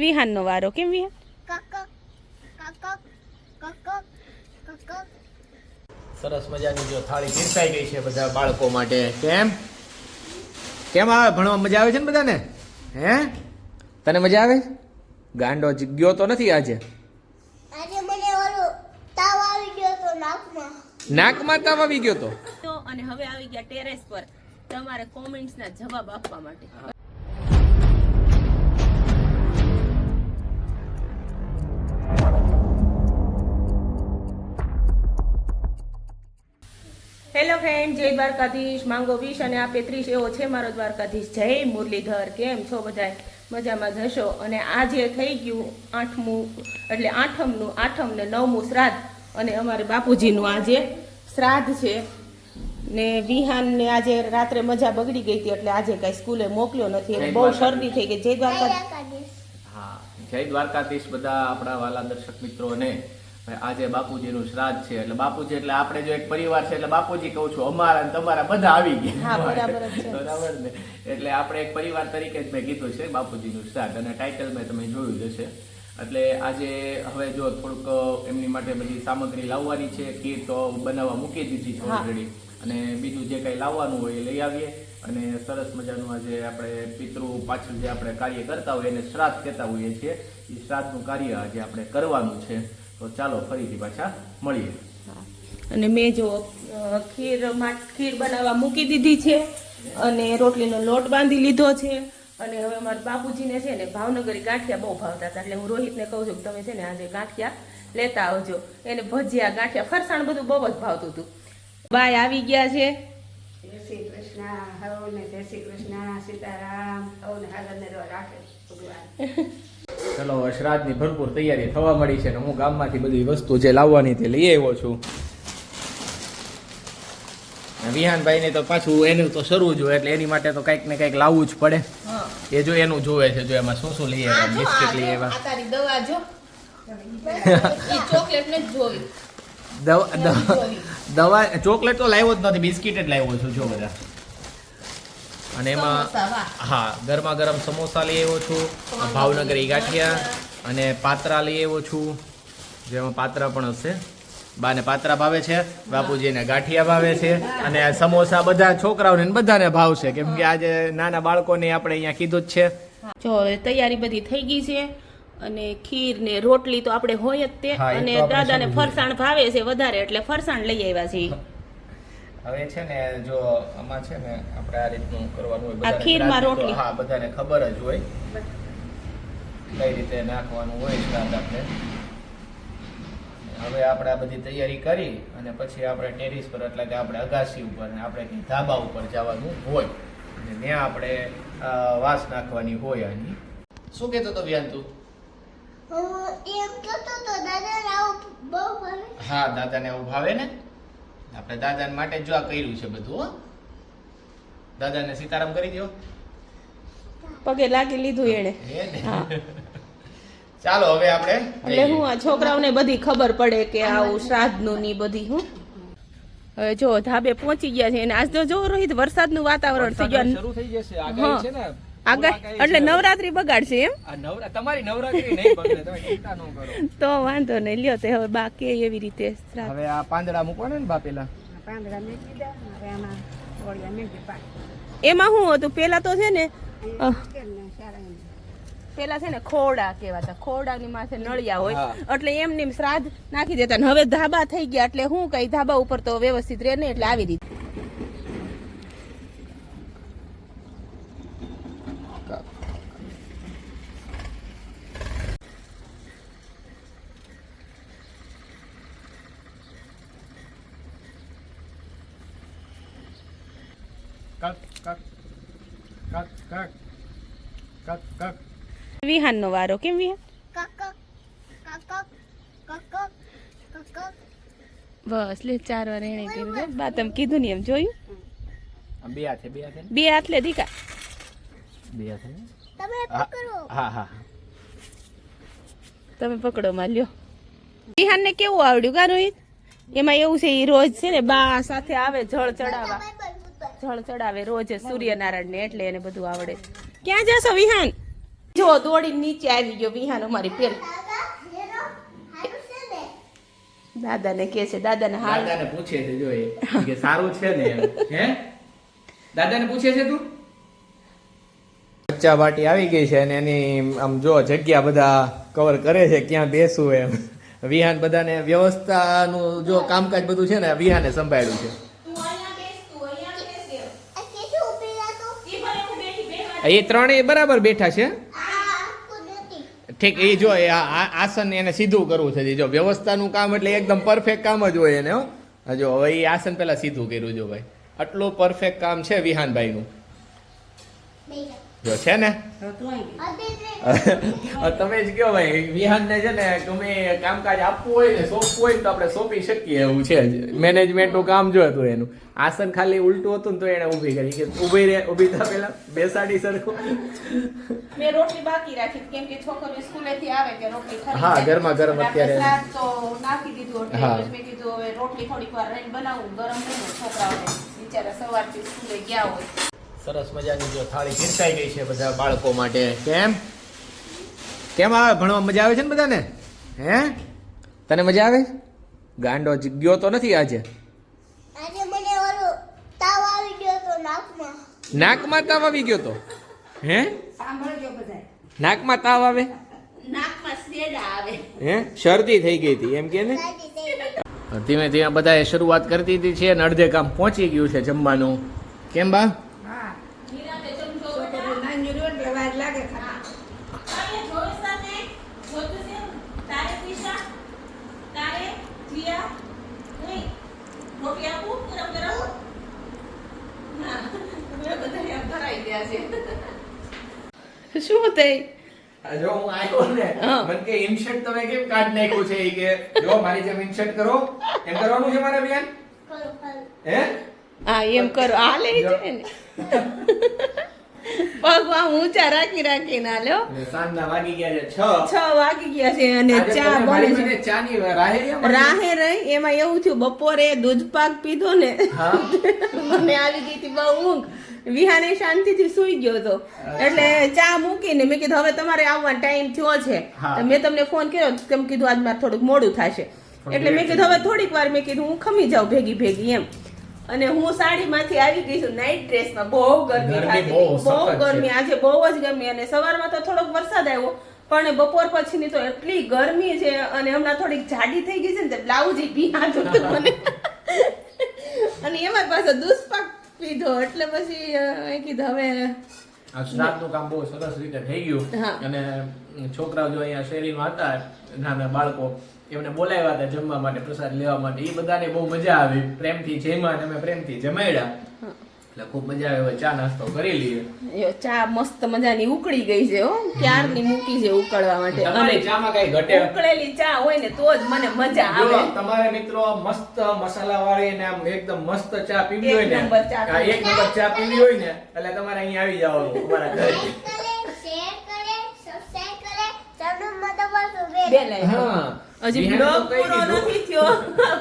વિહાનનો વારો. કેમ વિહાન? સરસ મજાની જો થાળી પીરસાઈ ગઈ છે બધા બાળકો માટે. કેમ? કેમ આવે? ભણવા મજા આવે છે ને બધાને? હે? તને મજા આવે? ગાંડો જ ગયો તો નથી આજે? આજે મને ઓલો તાવ આવી ગયો તો નાકમાં. નાકમાં તાવ આવી ગયો તો? તો અને હવે આવી ગયા ટેરેસ પર તમારે કોમેન્ટ્સના જવાબ આપવા માટે. હેલો ફ્રેન્ડ જય દ્વારકાધીશ. માંગો વીસ અને આપે ત્રીસ એવો છે મારો દ્વારકાધીશ. જય મુરલીધર. કેમ છો બધા મજામાં જશો? અને આજે થઈ ગયું આઠમું એટલે આઠમનું આઠમ ને નવમું શ્રાદ્ધ. અને અમારે બાપુજીનું આજે શ્રાદ્ધ છે. ને વિહાન ને આજે રાત્રે મજા બગડી ગઈ હતી એટલે આજે કઈ સ્કૂલે મોકલ્યો નથી. એટલે બહુ શરદી થઈ ગઈ. જય દ્વારકા હા જય દ્વારકાધીશ બધા આપણા વાલા દર્શક મિત્રોને. આજે બાપુજીનું શ્રાદ્ધ છે એટલે બાપુજી એટલે આપણે જો એક પરિવાર છે એટલે બાપુજી કહું છું અમારા અને તમારા બધા આવી ગયા. બરાબર ને? એટલે આપણે એક પરિવાર તરીકે જ મેં કીધું છે બાપુજીનું શ્રાદ્ધ અને ટાઇટલ મેં તમે જોયું જશે એટલે આજે હવે જો થોડુંક એમની માટે બધી સામગ્રી લાવવાની છે તો બનાવવા મૂકી દીધી છે ઓલરેડી અને બીજું જે કંઈ લાવવાનું હોય એ લઈ આવીએ. અને સરસ મજાનું આજે આપણે પિતૃ પાછળ જે આપણે કાર્ય કરતા હોય એને શ્રાદ્ધ કહેતા હોઈએ છીએ. એ શ્રાદ્ધનું કાર્ય આજે આપણે કરવાનું છે. તો ચાલો ફરીથી પાછા મળીએ. અને મેં જો ખીરમાં ખીર ખીર બનાવવા મૂકી દીધી છે અને રોટલીનો લોટ બાંધી લીધો છે. અને હવે મારા બાપુજીને છે ને ભાવનગરી ગાંઠિયા બહુ ભાવતા હતા. એટલે હું રોહિતને કહું છું કે તમે છે ને આજે ગાંઠિયા લેતા આવજો. એને ભજીયા ગાંઠિયા ફરસાણ બધું બહુ જ ભાવતું હતું. બાય આવી ગયા છે. જય શ્રી કૃષ્ણ. હવને જય શ્રી કૃષ્ણ. સીતારામ. હાલને રો રાખે ભગવાન. ચલો શ્રાદ્ધની ભરપૂર તૈયારી થવા મળી છે ને હું ગામમાંથી બધી વસ્તુ જે લાવવાની તે લઈ આવ્યો છું. વિહાનભાઈને તો પાછું એનું તો શરૂ જો એટલે એની માટે તો કંઈક ને કંઈક લાવવું જ પડે. એ જો એનું જોવે છે જો એમાં શું શું લઈ આવ્યા બિસ્કિટ લઈ આવ્યા. દવા જો. ચોકલેટ ને જોવી. દવા દવા દવા ચોકલેટ તો લાવ્યો જ નથી બિસ્કિટ જ લાવ્યો છું જો બધા. અને એમાં હા ગરમા ગરમ સમોસા લઈ આવ્યો છું ભાવનગરી ગાંઠિયા અને પાત્રા લઈ આવ્યો છું જેમાં પાત્રા પણ હશે. બાને પાત્રા ભાવે છે બાપુજીને ગાંઠિયા ભાવે છે અને સમોસા બધા છોકરાઓને ને બધાને ભાવશે કેમ કે આજે નાના બાળકોને આપણે અહીંયા કીધું જ છે. જો તૈયારી બધી થઈ ગઈ છે અને ખીર ને રોટલી તો આપણે હોય જ તે અને દાદાને ફરસાણ ભાવે છે વધારે એટલે ફરસાણ લઈ આવ્યા છે હવે છે ને જો આમાં છે ને આપણે આ રીતનું કરવાનું હોય બધાને ખીરમાં રોટલી. હા બધાને ખબર જ હોય. કઈ રીતે નાખવાનું હોય સ્વાદ આપણે. હવે આપણે આ બધી તૈયારી કરી અને પછી આપણે ટેરિસ પર એટલે કે આપણે અગાસી ઉપર ને આપણે ધાબા ઉપર જવાનું હોય. અને ત્યાં આપણે વાસ નાખવાની હોય આની. શું કહેતો હતો વ્યાન તું હું તો આવું દાદાને એવું ભાવે ને? આપણે દાદાને માટે જો આ કર્યું છે બધું હો. દાદાને સીતારામ કરી દો પગે લાગી લીધું એણે. હે ને? હા. ચાલો હવે આપણે એટલે હું આ છોકરાઓને બધી ખબર પડે કે આવું શ્રાદ્ધનું ની બધી હું. હવે જો ધાબે પહોંચી ગયા છે અને આજ તો જો રોહિત વરસાદનું વાતાવરણ થઈ ગયું. શરૂ થઈ જશે. આગળ છે ને આગળ? એટલે નવરાત્રી બગાડશે એમ? તમારી નવરાત્રી નહીં બગડે તમે ચિંતા ન કરો. તો વાંધો નહીં લ્યો તે હવે બાકી એવી રીતે હવે આ પાંદડા મૂકવાના ને બા પેલા પાંદડા મેં કીધા હવે આમાં ઓળિયા મેં એમાં શું હતું? પેલા તો છે ને ને પેલા છે ને ખોરડા કહેવાતા ખોરડાની માથે નળિયા હોય. એટલે એમને એમ શ્રાદ્ધ નાખી દેતા ને હવે ધાબા થઈ ગયા એટલે હું કઈ? ધાબા ઉપર તો વ્યવસ્થિત રહે ને એટલે આવી રીતે. વિહાનનો વારો કેમ વિહાન? કક કક કક કક. બસ લે ચાર વાર એને કર્યું. બા તમે કીધું ને એમ જોયું? બે હાથે બે હાથે બે હાથ લે દીકા. બે હાથે તમે હા પકડો હા હા તમે પકડો માલ્યો વિહાન ને કેવું આવડ્યું કા રોહિત? એમાં એવું છે એ રોજ છે ને બા સાથે આવે જળ ચડાવવા. જળ ચડાવે રોજ સૂર્યનારાયણ ને એટલે એને બધું આવડે. ક્યાં જશો વિહાન? જો દોડી નીચે આવી ગયો વિહાન અમારી પેલ. દાદાને કે છે દાદાને હાલ. દાદાને પૂછે છે જો કે સારું છે ને હે? દાદાને પૂછે છે તું? બચ્ચા વાટી આવી ગઈ છે અને એની આમ જો જગ્યા બધા કવર કરે છે ક્યાં બેસવું એમ. વિહાન બધાને વ્યવસ્થાનું જો કામકાજ બધું છે ને વિહાને સંભાળ્યું છે તું અહીંયા બેસ તું અહીંયા બેસ એમ. આ કેટલું ઊભી રહેતું? ઈ ભલે હું બેઠી બેહવા એ ત્રણેય બરાબર બેઠા છે. ઠીક, એ જો, એ આસન એને સીધું કરવું છે. જો, વ્યવસ્થાનું કામ એટલે એકદમ પરફેક્ટ કામ જ હોય એને જો, હવે એ આસન પહેલાં સીધું કર્યું, જો ભાઈ. આટલું પરફેક્ટ કામ છે વિહાનભાઈનું. છે ને? તમે જ કહો ભાઈ વિહાનને છે ને ગમે કામકાજ આપવું હોય ને સોંપવું હોય તો આપણે સોંપી શકીએ એવું છે મેનેજમેન્ટનું કામ જો હતું એનું. આસન ખાલી ઉલટું હતું ને તો એને ઊભી કરી કે ઊભી રહે ઊભી થા પેલા બેસાડી સરખું. મેં રોટલી બાકી રાખી કેમ કે છોકરીઓ સ્કૂલેથી આવે કે રોટલી ખરી હા, ઘરમાં ગરમ અત્યારે. તો નાખી દીધું એટલે મેં કીધું હવે રોટલી થોડીક વાર રહીને બનાવું ગરમ છોકરાઓને. બિચારા સવારથી સ્કૂલે ગયા હોય. સરસ મજાની જો થાળી પીરસાઈ ગઈ છે બધા બાળકો માટે. કેમ? કેમ આવે? ભણવા મજા આવે છે ને બધાને? હે? તને મજા આવે? ગાંડો જ ગયો તો નથી આજે? આજે મને ઓલું તાવ આવી ગયો તો નાકમાં. તાવ આવી ગયો તો? હે? નાકમાં તાવ આવે? નાકમાં હે? શરદી થઈ ગઈ હતી એમ કે ને. ધીમે ધીમે બધાએ શરૂઆત કરતી હતી છે અને અડધે કામ પહોંચી ગયું છે જમવાનું. કેમ બા હા નિરાંતે જમજો છોકરીઓ નાની રહ્યો એટલે વાર લાગે ખાતા તારે જોઈ સાને જોતું છે તારે દિશા તારે જીયા નહીં રોટલી આપું ગરમ ગરમ ના મેં બધાને આમ ધરાઈ ગયા છે. શું થઈ જો હું આવ્યો ને મને કે ઇન્શર્ટ તમે કેમ કાઢ નાખ્યું છે કે જો મારી જેમ ઇન્શર્ટ કરો એમ કરવાનું છે મારા બેન. હે? હા એમ કરો. હાલે છે ને? પગ આમ ઊંચા રાખી રાખી ના લ્યો સાંજના વાગી ગયા છે છ. છ વાગી ગયા છે અને ચા બને છે. ચા ચાની રાહે રાહે રહી એમાં એવું થયું બપોરે દૂધ પાક પીધો ને. હા. મને આવી ગઈ હતી બહુ ઊંઘ. વિહાને શાંતિથી સુઈ ગયો હતો. એટલે ચા મૂકીને મેં કીધું હવે તમારે આવવાનો ટાઈમ થયો છે. તો મેં તમને ફોન કર્યો તેમ કીધું આજ મારે થોડુંક મોડું થશે. એટલે મેં કીધું હવે થોડીક વાર મેં કીધું હું ખમી જાઉં ભેગી ભેગી એમ. અને હું સાડીમાંથી આવી ગઈ છું નાઇટ ડ્રેસમાં બહુ ગરમી હતી. બહુ ગરમી. આજે બહુ જ ગરમી. અને સવારમાં તો થોડોક વરસાદ આવ્યો પણ બપોર પછીની તો એટલી ગરમી છે અને હમણાં થોડીક જાડી થઈ ગઈ છે ને બ્લાઉઝ ભીહાતું જોતું મને. અને એમાં પાછો દુષ્પાક પીધો એટલે પછી એ કીધું હવે આ શ્રાદ્ધનું કામ બહુ સરસ રીતે થઈ ગયું. અને છોકરાઓ જો અહીંયા શેરીમાં હતા નાના બાળકો એમને બોલાવ્યા હતા જમવા માટે પ્રસાદ લેવા માટે. એ બધાને બહુ મજા આવી. પ્રેમથી જમ્યા અને અમે પ્રેમથી જમાડ્યા એટલે ખૂબ મજા આવે ચા નાસ્તો કરી લઈએ. ચા મસ્ત મજાની ઉકળી ગઈ છે હો. ક્યારની મૂકી છે ઉકળવા માટે? તમારી અને ચામાં કઈ ઘટે? ઉકળેલી ચા હોય ને તો જ મને મજા આવે. તમારે મિત્રો મસ્ત મસાલા વાળી ને આમ એકદમ મસ્ત ચા પીવી હોય ને એક નંબર ચા પીવી હોય ને એટલે તમારે અહીંયા આવી જવાનું અમારા ઘરે શેર કરે સબસ્ક્રાઇબ કરે ચેનલમાં દબાવજો બે બે લાઈન. હા હજી બ્લોગ તો પૂરો નથી થયો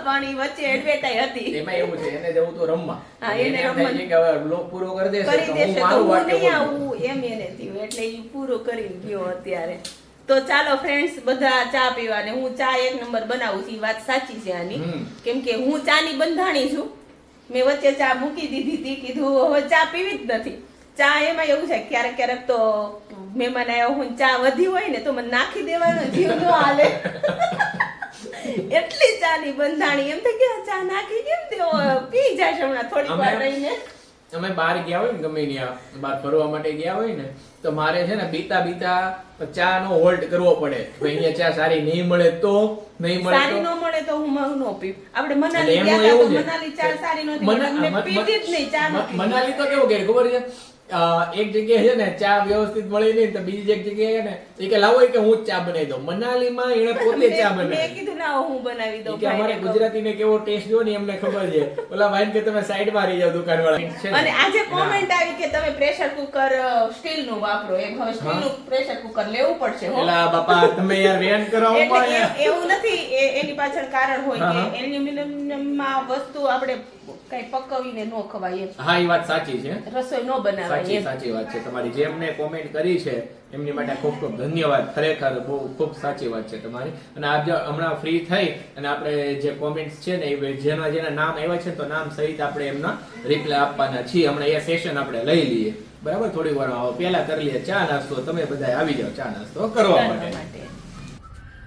પણ ઈ વચ્ચે એડવર્ટાઈ હતી. એમાં એવું છે એને જવું તો રમવા. હા, એને એને રમવા. કે હવે બ્લોગ પૂરો કરી દેશે કરી દેશે તો હું નહીં આવું એમ એને થયું. એટલે ઈ પૂરું કરીને ગયો અત્યારે. તો ચાલો ફ્રેન્ડ્સ બધા ચા પીવા ને હું ચા એક નંબર બનાવું છું ઈ વાત સાચી છે આની. કેમ કે હું ચા ની બંધાણી છું. મેં વચ્ચે ચા મૂકી દીધી હતી કીધું હવે ચા પીવી જ નથી. ચા એમાં એવું છે ક્યારેક ક્યારેક તો મહેમાન આવ્યો હું ચા વધી હોય ને તો મને નાખી દેવાનો જીવ નો હાલે. એટલી ચાની બંધાણી. એમ થાય કે ચા નાખી કેમ તેઓ પી જાય હમણાં થોડી વાર રહીને. અમે બહાર ગયા હોય ને ગમે ત્યાં બહાર ફરવા માટે ગયા હોય ને તો મારે છે ને બીતા બીતા ચા નો હોલ્ડ કરવો પડે. અહીંયા ચા સારી નહીં મળે તો નહીં મળે સારી ન મળે તો હું મગ નો પી આપણે મનાલી ગયા મનાલી ચા સારી નહોતી મના- પીધી જ નહીં ચા મનાલી તો કેવું કે ખબર છે? એક જગ્યાએ છે ને ચા વ્યવસ્થિત મળી નહીં તો બીજી એક જગ્યાએ ને એ કે લાવો કે હું ચા બનાવી દઉં. મનાલીમાં એને પોતે ચા બનાવી. મેં કીધું ના હું બનાવી દઉં કે અમારે. ગુજરાતીને કેવો ટેસ્ટ જો ને એમને ખબર છે. ઓલા ભાઈ કે તમે સાઈડમાં રહી જાવ દુકાનવાળા. અને આજે. કોમેન્ટ આવી કે તમે પ્રેશર કુકર સ્ટીલનું વાપરો. એમ હવે સ્ટીલનું પ્રેશર કુકર લેવું પડશે ઓલા બાપા તમે યાર વેન કરો એવું નથી એ- એની પાછળ કારણ હોય કે એલ્યુમિનિયમમાં વસ્તુ આપણે કઈ પકવીને નો ખવાય હા એ વાત સાચી છે. રસોઈ નો બનાવાય સાચી સાચી વાત છે. તમારી જે એમને કોમેન્ટ કરી છે એમની માટે ખૂબ ખૂબ ધન્યવાદ. ખરેખર બહુ ખૂબ સાચી વાત છે તમારી. અને આપ હમણાં ફ્રી થઈ અને આપણે જે કોમેન્ટ્સ છે ને એ જેના જેના નામ આવ્યા છે તો નામ સહિત આપણે એમના રિપ્લાય આપવાના છીએ. હમણાં એ સેશન આપણે લઈ લઈએ. બરાબર? થોડી વાર પહેલા કરી લઈએ. ચા નાસ્તો. તમે બધા આવી જાઓ ચા નાસ્તો કરવા માટે.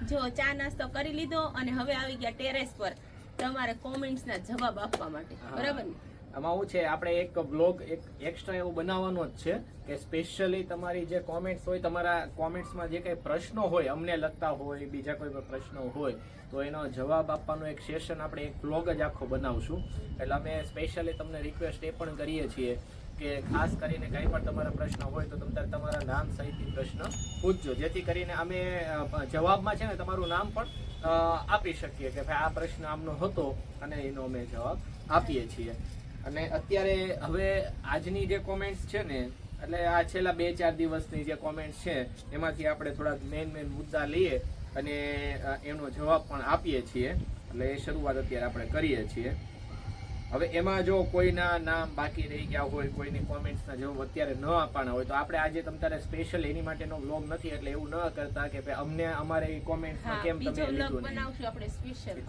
જો ચા નાસ્તો કરી લીધો અને હવે આવી ગયા ટેરેસ પર. તમારે કોમેન્ટ્સ ના જવાબ આપવા માટે બરાબર ને? આમાં શું છે આપણે એક બ્લોગ એક એક્સ્ટ્રા એવો બનાવવાનો જ છે કે સ્પેશિયલી તમારી જે કોમેન્ટ્સ હોય તમારા કોમેન્ટ્સમાં જે કંઈ પ્રશ્નો હોય અમને લગતા હોય બીજા કોઈ પણ પ્રશ્નો હોય તો એનો જવાબ આપવાનો એક સેશન આપણે એક બ્લોગ જ આખો બનાવશું. એટલે અમે સ્પેશિયલી તમને રિક્વેસ્ટ એ પણ કરીએ છીએ કે ખાસ કરીને કંઈ પણ તમારા પ્રશ્ન હોય તો તમે તમારા નામ સહિત પ્રશ્ન પૂછજો. જેથી કરીને અમે જવાબમાં છે ને તમારું નામ પણ આપી શકીએ કે ભાઈ આ પ્રશ્ન આમનો હતો અને એનો અમે જવાબ આપીએ છીએ. અને અત્યારે હવે આજની જે કોમેન્ટ્સ છે ને, એટલે આ છેલ્લા બે ચાર દિવસની જે કોમેન્ટ્સ છે, એમાંથી આપણે થોડાક મેઇન મેઇન મુદ્દા લઈએ અને એનો જવાબ પણ આપીએ છીએ. એટલે એ શરૂઆત અત્યારે આપણે કરીએ છીએ. હવે એમાં જો કોઈના નામ બાકી રહી ગયા હોય કોઈની કોમેન્ટ્સના જવાબ અત્યારે ન આપવાના હોય તો આપણે આજે તમારે સ્પેશિયલ એની માટેનો વ્લોગ નથી એટલે એવું ન કરતા કે ભાઈ અમને અમારે કોમેન્ટ્સમાં હા કેમ તમે લીધું નહીં. આપણે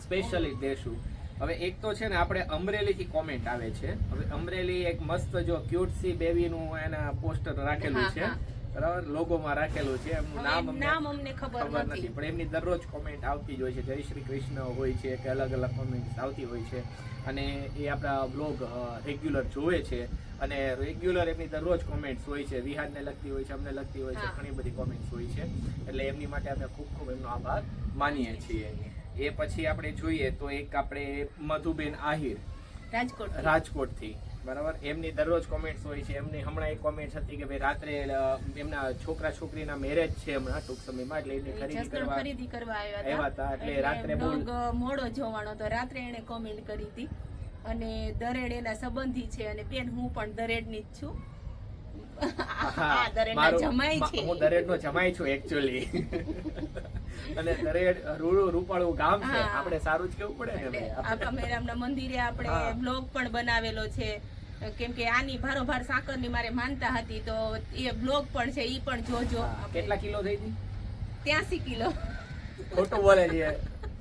સ્પેશિયલ દેશું. હવે એક તો છે ને આપણે અમરેલી થી કોમેન્ટ આવે છે. હવે અમરેલી એક મસ્ત જો ક્યુટ સી બેબી નું એના પોસ્ટર રાખેલું છે. બરાબર? લોગોમાં રાખેલું છે. એમનું નામ નામ અમને ખબર નથી. પણ એમની દરરોજ કોમેન્ટ આવતી જ હોય છે. જય શ્રી કૃષ્ણ હોય છે કે અલગ અલગ કોમેન્ટ આવતી હોય છે. અને એ આપણા બ્લોગ રેગ્યુલર જોવે છે. અને રેગ્યુલર એમની દરરોજ કોમેન્ટ્સ હોય છે. વિહારને લગતી હોય છે અમને લગતી હોય છે ઘણી બધી કોમેન્ટ્સ હોય છે. એટલે એમની માટે અમે ખૂબ ખૂબ એમનો આભાર માનીએ છીએ. એ પછી આપણે જોઈએ તો એક આપણે મધુબેન આહિર. રાજકોટ રાજકોટથી. બરાબર? એમની દરરોજ કોમેન્ટ્સ હોય છે. એમની હમણાં એક કોમેન્ટ હતી કે ભાઈ રાત્રે એમના છોકરા છોકરીના મેરેજ છે હમણાં ટૂંક સમયમાં એટલે એની ખરીદી કરવા ખરીદી કરવા આવ્યા હતા, એટલે રાત્રે મોડો જોવાનો તો રાત્રે એને કોમેન્ટ કરી હતી. અને દરેડ એના સંબંધી છે અને બેન હું પણ દરેડની જ છું. આ દરેડના મારું- જમાઈ છે. હું એકચ્યુઅલી અને દરેડ રૂડું રૂપાળું ગામ છે. આપણે સારું જ કેવું પડે ને આપણા મેરામના મંદિરે આપણે બ્લોગ પણ બનાવેલો છે. કેમ કે આની ભારોભાર સાકરની મારે માનતા હતી તો એ બ્લોગ પણ છે ઈ પણ જોજો. કેટલા કિલો થઈ હતી? ત્યાસી કિલો. ખોટું બોલે છે.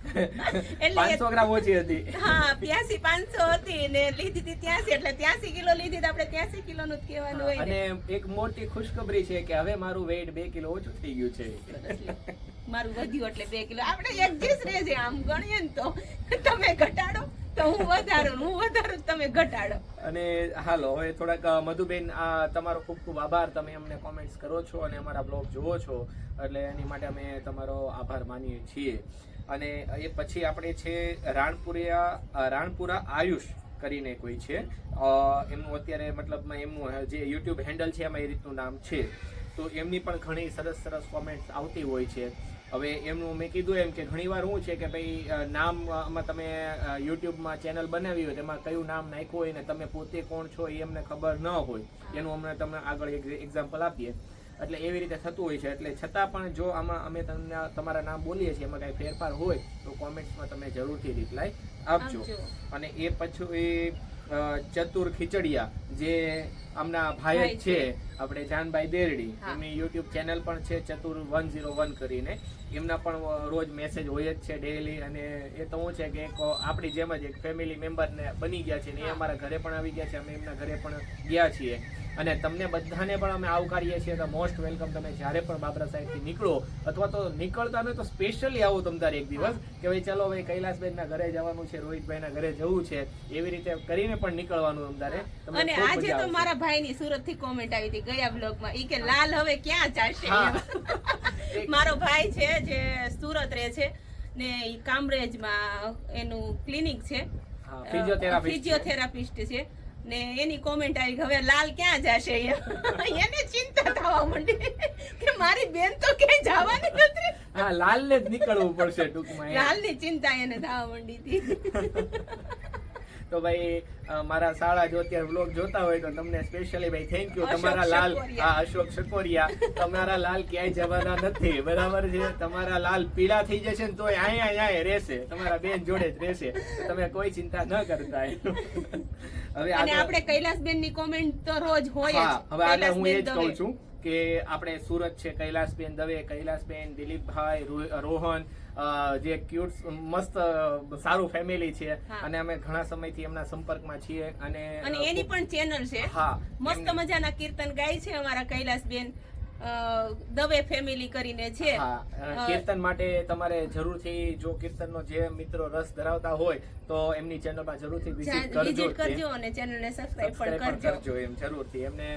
પાંચસો ગ્રામ ઓછી હતી. હા પ્યાસી પાંચસો હતી ને લીધી હતી ત્યાંસી એટલે ત્યાંસી કિલો લીધી આપણે ત્યાંસી કિલો નું જ કહેવાનું હોય અને એક મોટી ખુશખબરી છે કે હવે મારું વેઇટ બે કિલો ઓછું થઈ ગયું છે. મારું વધ્યું એટલે બે કિલો. આપણે રહે છે આમ ગણીએ ને તો. તમે ઘટાડો. તો હું વધારું હું વધારું, તમે ઘટાડો. અને હાલો, હવે થોડાક મધુબેન, આ, તમારો ખૂબ ખૂબ આભાર. તમે અમને કોમેન્ટ્સ કરો છો અને અમારા બ્લોગ જુઓ છો. એટલે એની માટે અમે તમારો આભાર માનીએ છીએ. અને એ પછી આપણે છે રાણપુરિયા રાણપુરા આયુષ કરીને કોઈ છે. એમનું અત્યારે મતલબમાં એમનું જે યુટ્યુબ હેન્ડલ છે, એમાં એ રીતનું નામ છે. તો એમની પણ ઘણી સરસ સરસ કોમેન્ટ્સ આવતી હોય છે. હવે એમનું મેં કીધું એમ કે ઘણીવાર શું છે કે ભાઈ અ, નામ અ, આમાં તમે યુટ્યુબમાં ચેનલ બનાવી હોય તેમાં કયું નામ નાખ્યું હોય ને તમે પોતે કોણ છો એ એમને ખબર ન હોય. એનું અમને તમને આગળ એક એક્ઝામ્પલ આપીએ. એટલે એવી રીતે થતું હોય છે. એટલે છતાં પણ જો આમાં અમે તમને તમારા નામ બોલીએ છીએ એમાં કાંઈ ફેરફાર હોય તો કોમેન્ટ્સમાં તમે જરૂરથી રિપ્લાય આપજો. અને એ પછી ચતુર ખીચડિયા જે આમના ભાઈ જ છે. આપણે જાનભાઈ દેરડી એમની યુટ્યુબ ચેનલ પણ છે ચતુર વન ઝીરો વન કરીને. એમના પણ રોજ મેસેજ હોય જ છે ડેઈલી અને એ તો શું છે કે એક આપણી જેમ જ એક ફેમિલી મેમ્બરને બની ગયા છે ને એ અમારા ઘરે પણ આવી ગયા છે અમે એમના ઘરે પણ ગયા છીએ. અને તમને બધાને પણ અમે આવકારીએ છીએ તો મોસ્ટ વેલકમ તમે જ્યારે પણ બાબરા સાઈડથી નીકળો અથવા તો નીકળતા તો સ્પેશિયલી આવો તમ એક દિવસ કે ભાઈ ચલો ભાઈ કૈલાસબેનના ઘરે જવાનું છે રોહિતભાઈના ઘરે જવું છે એવી રીતે કરીને પણ નીકળવાનું તમ અને આજે તો મારા મારા ભાઈની સુરતથી કોમેન્ટ આવી હતી ગયા બ્લોગમાં ઈ કે લાલ હવે ક્યાં જશે? મારો ભાઈ છે જે સુરત રહે છે ને કામરેજ કામરેજમાં એનું ક્લિનિક છે. ફિઝિયોથેરાપિસ્ટ છે. ને એની કોમેન્ટ આવી હવે લાલ ક્યાં જશે. એને ચિંતા થવા માંડી કે મારી બેન તો ક્યાંય જવાની નથી. હા લાલને જ નીકળવું પડશે ટૂંકમાં લાલની ચિંતા એને થવા માંડી હતી. તો ભાઈ મારા શાળા જો અત્યારે વ્લોગ જોતા હોય તો તમને સ્પેશિયલી ભાઈ થેન્ક યુ તમારા લાલ આ હા અશોક શકોરિયા. તમારા લાલ ક્યાંય જવાના નથી. બરાબર છે? તમારા લાલ પીળા થઈ જશે ને તોય અહીંયા અહીંયા રહેશે. તમારા બેન જોડે જ રહેશે. તમે કોઈ ચિંતા ન કરતા. હવે આપણે કૈલાસબેનની કોમેન્ટ તો રોજ હોય હવે આગળ હું એ જ કહું છું. કે આપણે સુરત છે કૈલાસબેન દવે કૈલાસબેન દિલીપભાઈ રોહન જે ક્યુટ મસ્ત સારું ફેમિલી છે. અને અમે ઘણા સમયથી એમના સંપર્કમાં છીએ અને એની પણ ચેનલ છે. હા મસ્ત મજાના કીર્તન ગાય છે અમારા કૈલાસબેન. દવે ફેમિલી કરીને છે. કીર્તન માટે તમારે જરૂરથી જો કીર્તનનો જે મિત્રો રસ ધરાવતા હોય તો એમની ચેનલમાં જરૂરથી વિઝિટ કરજો અને ચેનલને સબસ્ક્રાઇબ સબસ્ક્રાઇબ પણ કરજો. એમ જરૂરથી. એમને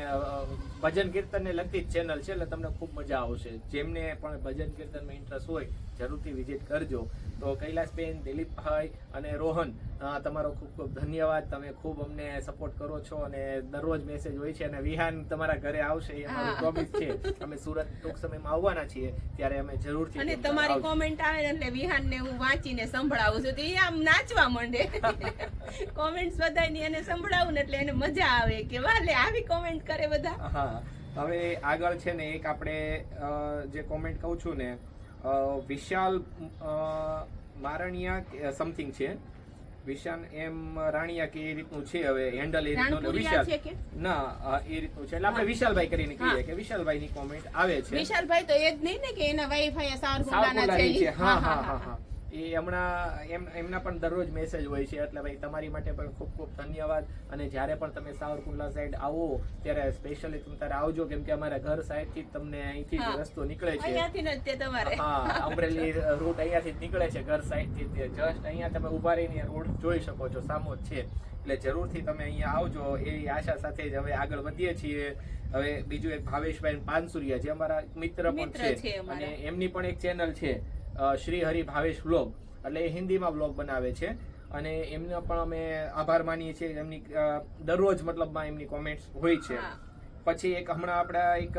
ભજન કીર્તન ને લગતી જ ચેનલ છે એટલે તમને ખૂબ મજા આવશે. જેમને પણ ભજન કીર્તનમાં ઇન્ટરેસ્ટ હોય જરૂરથી વિઝિટ કરજો. તો કૈલાસબેન દિલીપભાઈ અને રોહન તમારો ખૂબ ખૂબ ધન્યવાદ. તમે ખૂબ અમને સપોર્ટ કરો છો અને દરરોજ મેસેજ હોય છે અને વિહાન તમારા ઘરે આવશે એ અમારું પ્રોમિસ છે. અમે સુરત ટૂંક સમયમાં આવવાના છીએ ત્યારે અમે જરૂરથી અને તમારી કોમેન્ટ આવે એટલે વિહાન ને હું વાંચીને સંભળાવું છું. તો એ આમ નાચવા માંડે. કોમેન્ટ્સ બધાની એને સંભળાવું ને એટલે એને મજા આવે કે વાલે આવી કોમેન્ટ કરે બધા. હા. હવે આગળ છે ને એક આપણે જે કોમેન્ટ કહું છું ને વિશાલ મારણિયા સમથિંગ છે. વિશાલ એમ રાણિયા કે એ રીતનું છે હવે હેન્ડલ એ રીતનું. વિશાલ ના એ રીતનું છે. એટલે આપણે વિશાલભાઈ કરીને કહીએ કે વિશાલભાઈ ની કોમેન્ટ આવે છે. વિશાલભાઈ તો એ જ નહીં ને કે એના વાઈફ અહીંયા સાવરકુંડલાના છે. છે. હા હા હા. હા. એ હમણાં એમ એમના પણ દરરોજ મેસેજ હોય છે એટલે ભાઈ તમારી માટે પણ ખૂબ ખૂબ ધન્યવાદ. અને જ્યારે પણ તમે સાવરકુંડલા સાઈડ આવો ત્યારે સ્પેશિયલી તમે તારે આવજો કેમ કે અમારા ઘર સાઈડથી તમને અહીંથી રસ્તો નીકળે છે. હા અમરેલી રૂટ અહીંયાથી નીકળે છે ઘર સાઈડથી જસ્ટ અહીંયા તમે ઊભા રહીને રોડ જોઈ શકો છો સામો જ છે. એટલે જરૂરથી તમે અહીંયા આવજો એવી આશા સાથે જ હવે આગળ વધીએ છીએ. હવે બીજું એક ભાવેશભાઈ પાનસુરિયા જે અમારા મિત્ર પણ છે. અને એમની પણ એક ચેનલ છે. શ્રી હરિ ભાવેશ વ્લોગ એટલે એ હિન્દીમાં વ્લોગ બનાવે છે. અને એમનો પણ અમે આભાર માનીએ છીએ. એમની દરરોજ મતલબમાં એમની કોમેન્ટ્સ હોય છે. પછી એક હમણાં આપણા એક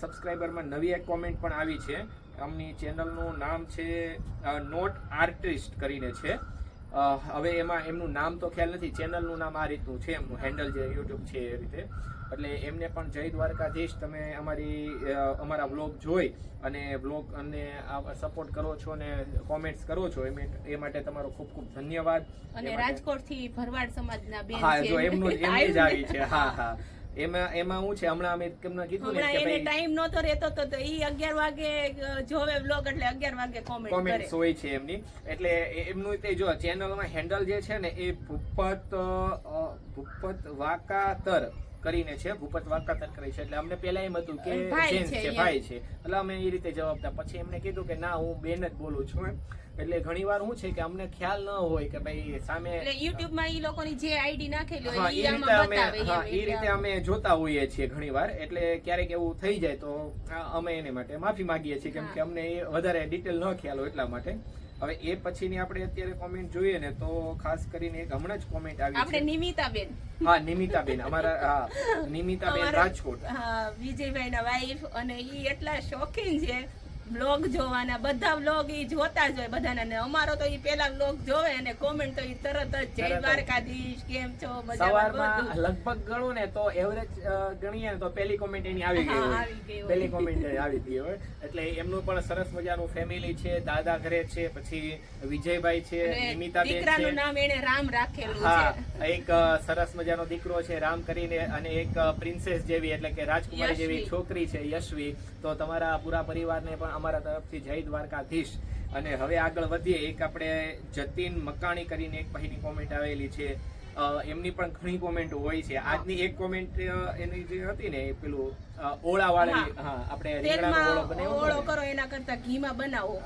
સબસ્ક્રાઈબરમાં નવી એક કોમેન્ટ પણ આવી છે. એમની ચેનલનું નામ છે નોટ આર્ટિસ્ટ કરીને છે. હવે એમાં એમનું નામ તો ખ્યાલ નથી. ચેનલનું નામ આ રીતનું છે એમનું. હેન્ડલ જે યુટ્યુબ છે એ રીતે. એટલે એમને પણ જય દ્વારકાધીશ. તમે અમારી અમારા વ્લોગ જોઈ અને વ્લોગ અને સપોર્ટ કરો છો અને કોમેન્ટ્સ કરો છો એ માટે- તમારો ખૂબ ખૂબ ધન્યવાદ. અને રાજકોટથી ભરવાડ સમાજના બેન હા જો એમનું એમની જ આવી છે. હા હા. એમાં એમાં હું છે? હમણાં અમે તમને કીધું ને કે ટાઈમ નહોતો રહેતો તો તો ઈ અગિયાર વાગે અ, જોવે બ્લોગ એટલે અગિયાર વાગે કોમેન્ટ કરે. કોમેન્ટ્સ હોય છે એમની. એટલે એમનું તે જો ચેનલમાં હેન્ડલ જે છે ને એ ભૂપત ભૂપત વાકાતર. કરીને છે ભૂપત વાકાતર કરે છે. એટલે અમને પહેલા એમ હતું કે ભાઈ જેન્ટ્સ છે, ભાઈ છે. એટલે અમે એ રીતે જવાબ દા પછી એમને કીધું કે ના હું બેન જ બોલું છું એમ. એટલે ઘણી વાર શું છે કે અમને ખ્યાલ ન હોય કે ભાઈ સામે એટલે યુટ્યુબમાં એ લોકોની જે આઈડી નાખેલી હોય એ રીતે અમે બતાવે હા એ રીતે અમે જોતા હોઈએ છીએ ઘણી વાર. એટલે ક્યારેક એવું થઈ જાય તો અમે એને માટે માફી માંગીએ છીએ કેમ કે અમને એ વધારે ડિટેલ ન ખ્યાલ હોય એટલા માટે. હવે એ પછીની આપણે અત્યારે કોમેન્ટ જોઈએ ને તો ખાસ કરીને એક હમણાં જ કોમેન્ટ આવી આપણે નિમિતાબેન. હા નિમિતાબેન. અમારા હા નિમિતાબેન રાજકોટ. હા વિજયભાઈ ના વાઈફ અને ઈ એટલા શોખીન છે. બ્લોગ જોવાના બધા બ્લોગ ઈ જોતા જ હોય બધાના. ને અમારો તો ઈ પેલા બ્લોગ જોવે અને કોમેન્ટ તો ઈ તરત જ જય દ્વારકાધીશ કેમ છો? સવારમાં લગભગ ગણું ને તો એવરેજ ગણીએ તો પહેલી કોમેન્ટ એની આવી ગઈ હોય. આવી ગઈ હોય. પહેલી કોમેન્ટ આવી ગઈ હોય. એટલે એમનું પણ સરસ મજાનું ફેમિલી છે દાદા ઘરે છે પછી વિજયભાઈ છે નિમિતા દીકરાનું નામ એને રામ રાખેલું છે. એક સરસ મજાનો દીકરો છે રામ કરીને અને એક પ્રિન્સેસ જેવી એટલે કે રાજકુમારી જેવી છોકરી છે યશવી. તો તમારા પૂરા પરિવારને પણ અમારા તરફથી જય દ્વારકાધીશ. અને હવે આગળ વધીએ એક આપણે જતીન મકાણી કરીને એક ભાઈની કોમેન્ટ આવેલી છે. એમની પણ ઘણી કોમેન્ટ હોય છે. આજની એક કોમેન્ટ એની જે હતી ને પેલું ઓળા વાળી હા. આપણે રીંગણાનો ઓળો ઓળો કરો એના કરતા ઘીમાં બનાવો.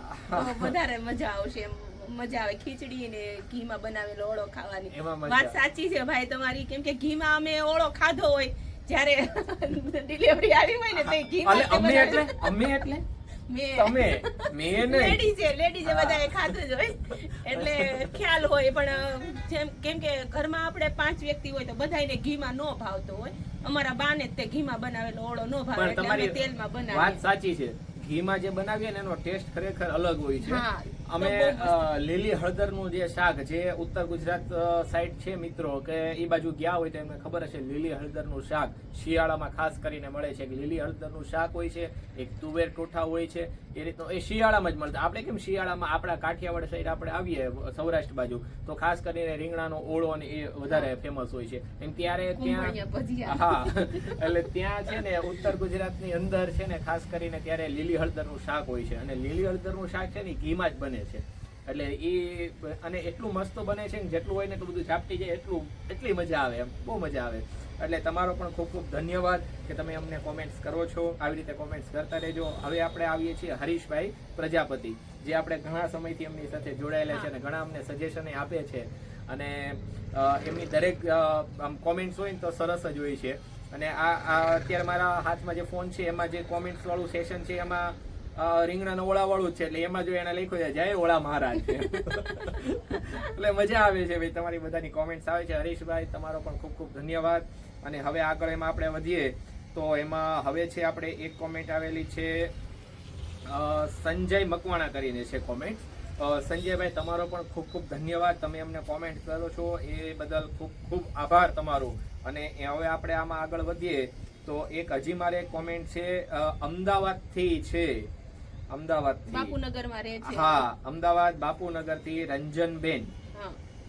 વધારે મજા આવશે એમ. મજા આવે ખીચડી ને ઘીમાં બનાવેલો ઓળો ખાવાની. વાત સાચી છે ભાઈ તમારી. કેમ કે ઘીમાં અમે ઓળો ખાધો હોય જ્યારે ડિલિવરી આવી હોય ને તે ઘીમાં અમે એટલે? અમે એટલે? તમે મેં લેડી છે લેડી છે બધા ખાતું જ હોય. એટલે ખ્યાલ હોય પણ જેમ કેમ કે ઘરમાં આપણે પાંચ વ્યક્તિ હોય તો બધાયને ઘીમાં નો ભાવતો હોય. અમારા બાને તે ઘીમાં બનાવેલો ઓળો નો ભાવે એટલે અમે તેલમાં તેલમાં વાત સાચી છે. ઘીમાં જે બનાવીએ ને એનો ટેસ્ટ ખરેખર અલગ હોય છે. હા. અમે લીલી હળદરનું જે શાક જે ઉત્તર ગુજરાત સાઈડ છે મિત્રો કે એ બાજુ ગયા હોય તો એમને ખબર હશે લીલી હળદરનું શાક શિયાળામાં ખાસ કરીને મળે છે. કે લીલી હળદરનું શાક હોય છે એક તુવેર ટોઠા હોય છે એ રીતનો એ શિયાળામાં જ મળતા. આપણે કેમ શિયાળામાં આપણા કાઠિયાવાડ સાઈડ આપણે આવીએ સૌરાષ્ટ્ર બાજુ તો ખાસ કરીને રીંગણાનો ઓળો અને એ વધારે ફેમસ હોય છે. એમ ત્યારે ત્યાં હા એટલે ત્યાં છે ને ઉત્તર ગુજરાતની અંદર છે ને ખાસ કરીને ત્યારે લીલી હળદરનું શાક હોય છે. અને લીલી હળદરનું શાક છે ને ઘીમાં જ બને છે. એટલે એ અને એટલું મસ્ત બને છે ને જેટલું હોય ને એટલું બધું ઝાપટી જાય એટલું એટલી મજા આવે એમ. બહુ મજા આવે. એટલે તમારો પણ ખૂબ ખૂબ ધન્યવાદ કે તમે અમને કોમેન્ટ્સ કરો છો. આવી રીતે કોમેન્ટ્સ કરતા રહેજો. હવે આપણે આવીએ છીએ હરીશભાઈ, પ્રજાપતિ, જે આપણે ઘણા સમયથી એમની સાથે જોડાયેલા છે અને ઘણા અમને સજેશન આપે છે. અને એમની દરેક આમ કોમેન્ટ્સ હોય ને તો સરસ જ હોય છે. અને આ અત્યારે મારા હાથમાં જે ફોન છે, એમાં જે કોમેન્ટ્સ વાળું સેશન છે, એમાં રીંગણાનો ઓળા વાળું છે. એટલે એમાં જો એને લખ્યું છે, જય ઓળા મહારાજ. એટલે મજા આવે છે ભાઈ, તમારી બધાની કોમેન્ટ્સ આવે છે. હરીશભાઈ, તમારો પણ ખૂબ ખૂબ ધન્યવાદ. અને હવે આગળ એમાં આપણે વધીએ તો એમાં હવે છે આપણે એક કોમેન્ટ આવેલી છે સંજય મકવાણા કરીને છે કોમેન્ટ સંજયભાઈ તમારો પણ ખૂબ ખૂબ ધન્યવાદ. તમે અમને કોમેન્ટ કરો છો. એ બદલ ખૂબ ખૂબ આભાર તમારો. અને હવે આપણે આમાં આગળ વધીએ તો એક હજી મારે કોમેન્ટ છે અમદાવાદથી છે. અમદાવાદથી. બાપુનગરમાં રહે છે. હા અમદાવાદ બાપુનગરથી રંજનબેન.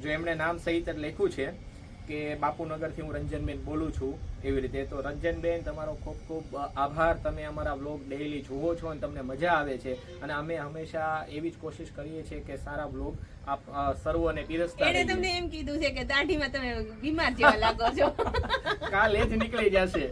જો એમણે નામ સહિત લખ્યું છે. કે બાપુનગરથી હું રંજનબેન બોલું છું એવી રીતે. તો રંજનબેન, તમારો ખૂબ ખૂબ આભાર. તમે અમારા વ્લોગ ડેઈલી જુઓ છો અને તમને મજા આવે છે. અને અમે હંમેશા એવી જ કોશિશ કરીએ છીએ કે સારા વ્લોગ આપ અ, સર્વોને પીરસતા એને તમને એમ કીધું છે કે દાઢીમાં તમે બીમાર જેવા લાગો છો. કાલે જ નીકળી જશે.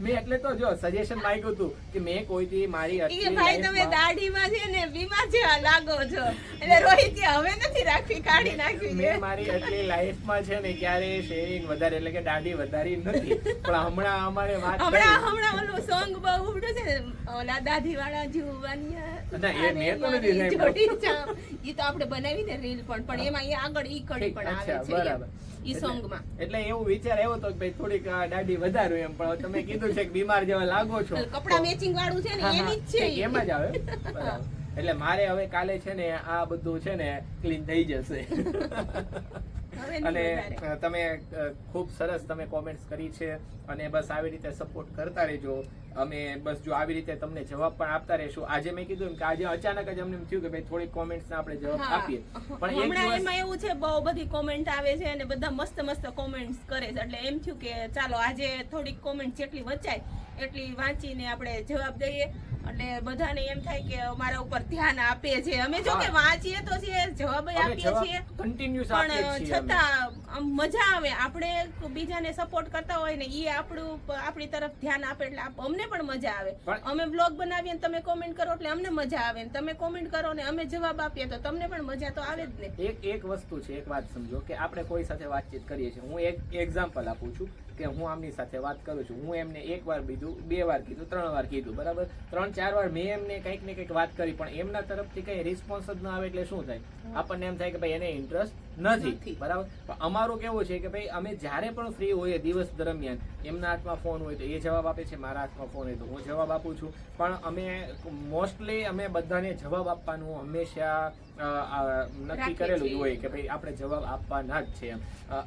મેં એટલે તો જો સજેશન માંગ્યું હતું કે મેં કોઈથી મારી કે ભાઈ તમે દાઢીમાં છે ને બીમાર જેવા લાગો છો. એટલે રોહિત કે હવે નથી રાખવી કાઢી નાખવી મેં મારી આટલી લાઈફમાં છે ને ક્યારે શેવિંગ વધારે એટલે કે દાઢી વધારી નથી. પણ હમણાં અમારે વાત હમણાં હમણાં ઓલું સોંગ બહુ ઉભડ્યું છે ઓલા દાઢી વાળા જુવાનિયા ના, એ મેં તો નથી જોડી ચામ. તો આપણે બનાવીને રીલ પણ પણ એમાં એ આગળ ઈ કડી પણ આવે છે બરાબર. ઈ સોંગમાં એટલે એવું વિચાર આવ્યો હતો કે ભાઈ થોડીક દાઢી વધારું એમ પણ તમે કીધું છે કે બીમાર જેવા લાગો છો કપડા મેચિંગ વાળું છે ને એની જ છે. એમ જ આવે બરાબર. એટલે મારે હવે કાલે છે ને આ બધું છે ને ક્લીન થઈ જશે અને તમે ખૂબ સરસ તમે કોમેન્ટ્સ કરી છે અને બસ આવી રીતે સપોર્ટ કરતા રહેજો. અમે બસ જો આવી રીતે તમને જવાબ પણ આપતા રહેશું. આજે મેં કીધું એમ કે આજે અચાનક જ અમને એમ થયું કે ભાઈ થોડીક કોમેન્ટ્સ એક જવાબ આપીએ. પણ હમણાં એમાં એવું છે બહુ બધી કોમેન્ટ આવે છે અને બધા મસ્ત મસ્ત કોમેન્ટ્સ કરે છે. એટલે એમ થયું કે ચાલો આજે થોડીક કોમેન્ટ જેટલી વચાય એટલી વાંચીને આપણે જવાબ દઈએ. એટલે બધાને એમ થાય કે અમારા ઉપર ધ્યાન આપે છે. અમે જો કે વાંચીએ તો છે જવાબ આપીએ છીએ પણ છતાં આમ મજા આવે. આપણે બીજાને સપોર્ટ કરતા હોય ને એ આપણું આપણી તરફ ધ્યાન આપે એટલે અમને પણ મજા આવે. અમે બ્લોગ બનાવીએ ને તમે કોમેન્ટ કરો એટલે અમને મજા આવે. ને તમે કોમેન્ટ કરો ને અમે જવાબ આપીએ તો તમને પણ મજા તો આવે જ ને. એક એક વસ્તુ છે એક વાત સમજો કે આપણે કોઈ સાથે વાતચીત કરીએ છીએ. હું એક એક્ઝામ્પલ આપું છું. કે હું આમની સાથે વાત કરું છું. હું એમને એક વાર બીજું બે વાર કીધું ત્રણ વાર કીધું બરાબર? ત્રણ ચાર વાર મેં એમને કંઈક ને કંઈક વાત કરી પણ એમના તરફથી કંઈ રિસ્પોન્સ જ ના આવે એટલે શું થાય? આપણને એમ થાય કે ભાઈ એને ઇન્ટરેસ્ટ નથી. બરાબર? અમારું કેવું છે કે ભાઈ અમે જ્યારે પણ ફ્રી હોઈએ દિવસ દરમિયાન એમના હાથમાં ફોન હોય તો એ જવાબ આપે છે મારા હાથમાં ફોન હોય તો હું જવાબ આપું છું. પણ અમે મોસ્ટલી અમે બધાને જવાબ આપવાનું હંમેશા નક્કી કરેલું હોય કે ભાઈ આપણે જવાબ આપવાના જ છે એમ.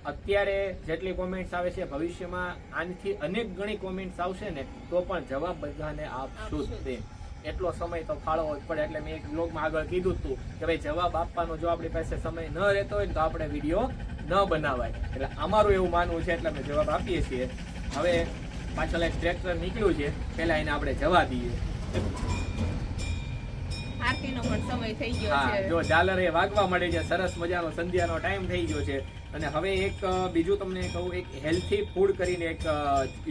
અત્યારે જેટલી કોમેન્ટ્સ આવે છે ભવિષ્યમાં આનથી અનેક ગણી કોમેન્ટ્સ આવશે ને તો પણ જવાબ બધાને આપશું જ આપશું જ. તે એટલો સમય તો ફાળવવો જ પડે એટલે મેં એક બ્લોગમાં આગળ કીધું હતું કે ભાઈ જવાબ આપવાનો જો આપણી પાસે સમય ન રહેતો હોય તો આપણે વીડિયો ન બનાવાય. એટલે અમારું એવું માનવું છે એટલે અમે જવાબ આપીએ છીએ. હવે પાછળ એક ટ્રેક્ટર નીકળ્યું છે, પહેલાં એને આપણે જવા દઈએ. આરતીનો પણ સમય થઈ ગયો છે. જો ઝાલર એ વાગવા મળે છે સરસ મજાનો સંધ્યાનો ટાઈમ થઈ ગયો છે. અને હવે એક બીજું તમને કહું એક હેલ્થી ફૂડ કરીને એક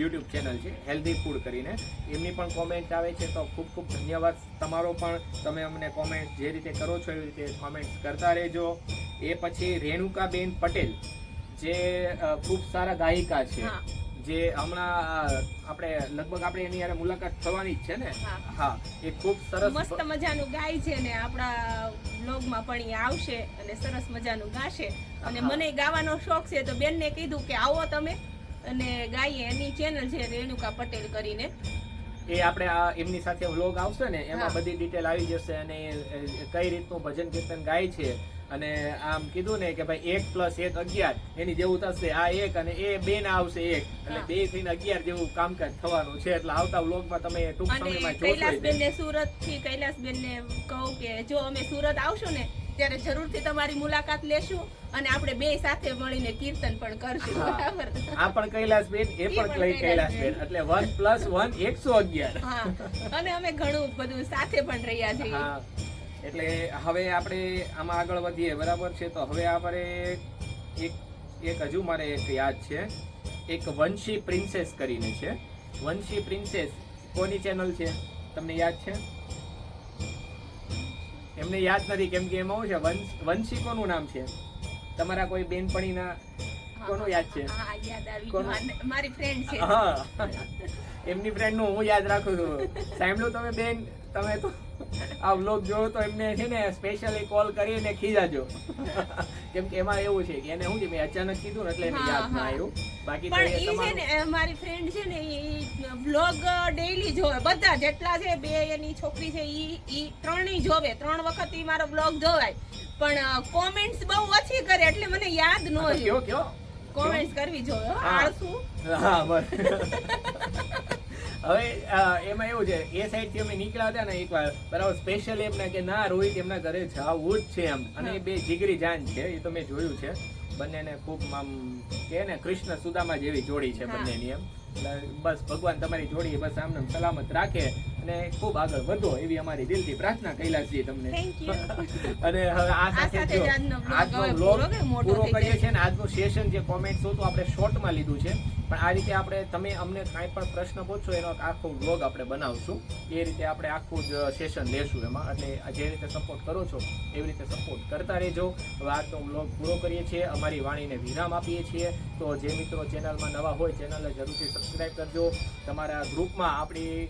યુટ્યુબ ચેનલ છે હેલ્ધી ફૂડ કરીને. એમની પણ કોમેન્ટ આવે છે તો ખૂબ ખૂબ ધન્યવાદ. તમારો પણ તમે અમને કોમેન્ટ જે રીતે કરો છો એવી રીતે કોમેન્ટ કરતા રહેજો. એ પછી રેણુકાબેન પટેલ જે ખૂબ સારા ગાયિકા છે. જે હમણાં આપણે લગભગ આપણે એની યારે મુલાકાત થવાની જ છે ને? હા. એ ખૂબ સરસ મસ્ત મજાનું ગાય છે ને આપણા બ્લોગમાં પણ એ આવશે અને સરસ મજાનું ગાશે. અને મને ગાવાનો શોખ છે તો બેનને કીધું કે આવો તમે. અને ગાઈએ એની ચેનલ છે રેણુકા પટેલ કરીને. એ આપણે આ એમની સાથે વ્લોગ આવશે ને એમાં બધી ડિટેલ આવી જશે અને કઈ રીતનું ભજન કીર્તન ગાય છે અને આમ કીધું ને કે ભાઈ એક પ્લસ એક અગિયાર એની જેવું થશે આ એક અને એ બે ના આવશે એક. એટલે બે થઈને અગિયાર જેવું કામકાજ થવાનું છે. એટલે આવતા વ્લોગમાં તમે ટૂંક સમયમાં. કૈલાસબેન ને સુરતથી કૈલાસબેન ને કહું કે જો અમે સુરત આવશું ને ત્યારે જરૂરથી તમારી મુલાકાત લેશું અને આપણે બે સાથે મળીને કીર્તન પણ કરશું. બરાબર? આ પણ કૈલાસબેન એ પણ કઈ કૈલાસબેન. એટલે વન પ્લસ વન એકસો અગિયાર. હા. અને અમે ઘણું બધું સાથે પણ રહ્યા છીએ. હા. એટલે હવે આપણે આમાં આગળ વધીએ બરાબર છે? તો હવે આપણે એક એક હજુ મારે એક યાદ છે. એક વંશી પ્રિન્સેસ કરીને છે. વંશી પ્રિન્સેસ કોની ચેનલ છે? તમને યાદ છે? એમને યાદ નથી કેમ કે એમાં શું છે? વંશ વંશી કોનું નામ છે? તમારા કોઈ બેનપણીના કોનું યાદ છે? મારી ફ્રેન્ડ છે. હા. એમની ફ્રેન્ડનું હું યાદ રાખું છું. સાંભળ્યું તમે બેન? તમે તો આ બ્લોગ જોયો તો એમને છે ને સ્પેશિયલી કોલ કરીને ખીજાજો. કેમ કે એમાં એવું છે કે એને શું છે મેં અચાનક કીધું એટલે એને યાદ ના આવ્યું. બાકી પણ એ છે ને મારી ફ્રેન્ડ છે ને એ બ્લોગ ડેઈલી જોવે. બધા જેટલા છે બે એની છોકરી છે ઈ ઈ ત્રણેય જોવે. ત્રણ વખત ઈ મારો બ્લોગ જોવાય. પણ કોમેન્ટ્સ બહુ ઓછી કરે એટલે મને યાદ ન રહ્યું. કોમેન્ટ્સ કરવી જોઈએ આળસુ. હા બસ. હવે એમાં એવું છે એ સાઈડથી અમે નીકળ્યા હતા ને એકવાર બરાબર સ્પેશિયલ એમના કે ના રોહિત એમના ઘરે જવું જ છે એમ. અને એ બે જીગરી જાન છે એ તો મેં જોયું છે. બંનેને ખૂબ આમ કે ને કૃષ્ણ સુદામા જેવી જોડી છે બંનેની એમ. બસ ભગવાન તમારી જોડી બસ આમને આમ સલામત રાખે અને ખૂબ આગળ વધો એવી અમારી દિલથી પ્રાર્થના કૈલાસજી તમને. અને હવે આ સાથે આજનો vlog પૂરો કરીએ છીએ ને આજનું સેશન જે કોમેન્ટ હતું આપણે શોર્ટમાં લીધું છે. પણ આ રીતે આપણે તમે અમને કાંઈ પણ પ્રશ્ન પૂછશો, એનો આખો વ્લોગ આપણે બનાવશું. એ રીતે આપણે આખું જ સેશન લેશું એમાં. એટલે જે રીતે સપોર્ટ કરો છો, એવી રીતે સપોર્ટ કરતા રહેજો. હવે આજનો વ્લોગ પૂરો કરીએ છીએ. અમારી વાણીને વિરામ આપીએ છીએ. તો જે મિત્રો ચેનલમાં નવા હોય, ચેનલને જરૂરથી સબસ્ક્રાઇબ કરજો. તમારા ગ્રુપમાં આપણી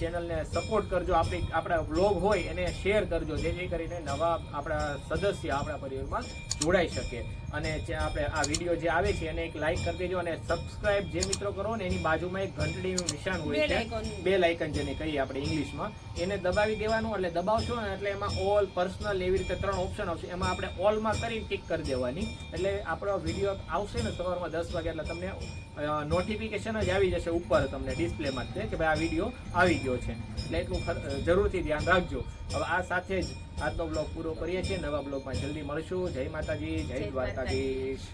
ચેનલને સપોર્ટ કરજો. આપણી, આપણા વ્લોગ હોય, એને શેર કરજો, જેથી કરીને નવા આપણા સદસ્ય આપણા પરિવારમાં જોડાઈ શકે. અને જે આપણે આ વીડિયો જે આવે છે, એને એક લાઈક કરી દેજો અને સબસ્ક્રાઇબ જે મિત્રો કરો ને એની બાજુમાં એક ઘંટડીનું નિશાન હોય છે. બે લાઇકન જેને કહીએ આપણે ઇંગ્લિશમાં. એને દબાવી દેવાનું એટલે દબાવશો ને એટલે એમાં ઓલ પર્સનલ એવી રીતે ત્રણ ઓપ્શન આવશે. એમાં આપણે ઓલમાં કરીને ટિક કરી દેવાની. એટલે આપણો વીડિયો આવશે ને સવારમાં દસ વાગે એટલે તમને નોટિફિકેશન જ આવી જશે ઉપર તમને ડિસ્પ્લેમાં જ કે ભાઈ આ વીડિયો આવી ગયો છે. એટલે એટલું જરૂરથી ધ્યાન રાખજો. હવે આ સાથે જ આજનો બ્લોગ પૂરો કરીએ છીએ. નવા બ્લોગમાં જલ્દી મળશું. જય માતાજી જય જય દ્વારકાધીશ.